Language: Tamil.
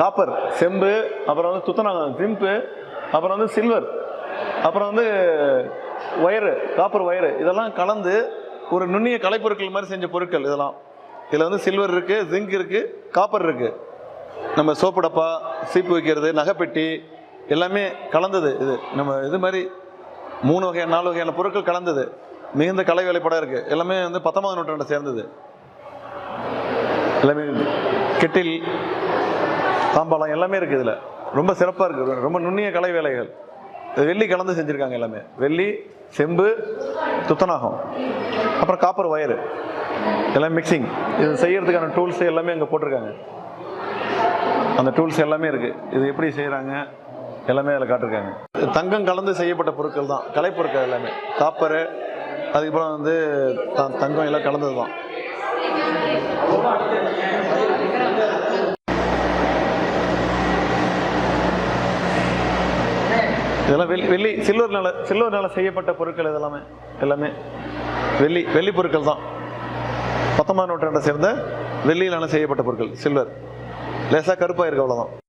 காப்பர் செம்பு அப்புறம் வந்து துத்தநாகம் ஜிம்பு அப்புறம் வந்து சில்வர் அப்புறம் வந்து ஒயரு காப்பர் ஒயரு இதெல்லாம் கலந்து ஒரு நுண்ணிய கலைப்பொருட்கள் மாதிரி செஞ்ச பொருட்கள் இதெல்லாம். இதில் வந்து சில்வர் இருக்குது ஜிங்க் இருக்குது காப்பர் இருக்குது நம்ம சோப்பு டப்பா சீப்பு வைக்கிறது நகைப்பெட்டி எல்லாமே கலந்தது இது. நம்ம இது மாதிரி மூணு வகையான நாலு வகையான பொருட்கள் கலந்தது. மிகுந்த கலை வேலைப்படம் இருக்குது எல்லாமே வந்து பத்தொன்பதாம் நூற்றாண்டை சேர்ந்தது. எல்லாமே கெட்டில் தாம்பாளம் எல்லாமே இருக்குது இதில். ரொம்ப சிறப்பாக இருக்குது ரொம்ப நுண்ணிய கலை வேலைகள். வெள்ளி கலந்து செஞ்சுருக்காங்க எல்லாமே. வெள்ளி செம்பு துத்தநாகம். அப்புறம் காப்பர் ஒயரு. எல்லாம் மிக்சிங் இது செய்கிறதுக்கான டூல்ஸ் எல்லாமே அங்கே போட்டிருக்காங்க. அந்த டூல்ஸ் எல்லாமே இருக்குது இது எப்படி செய்கிறாங்க எல்லாமே அதில் காட்டிருக்காங்க. தங்கம் கலந்து செய்யப்பட்ட பொருட்கள் தான். கலைப்பொருட்கள் எல்லாமே. காப்பரு அதுக்கப்புறம் வந்து த- தங்கம் எல்லாம் கலந்தது தான் இதெல்லாம் வெள்ளி வெள்ளி சில்வர்னால சில்வர்னால செய்யப்பட்ட பொருட்கள் இதெல்லாமே எல்லாமே. வெள்ளி வெள்ளி பொருட்கள் தான். பத்தொன்பதாம் நூற்றாண்டை சேர்ந்த வெள்ளியிலான செய்யப்பட்ட பொருட்கள் சில்வர். லேசாக கருப்பாக இருக்கு அவ்வளோதான்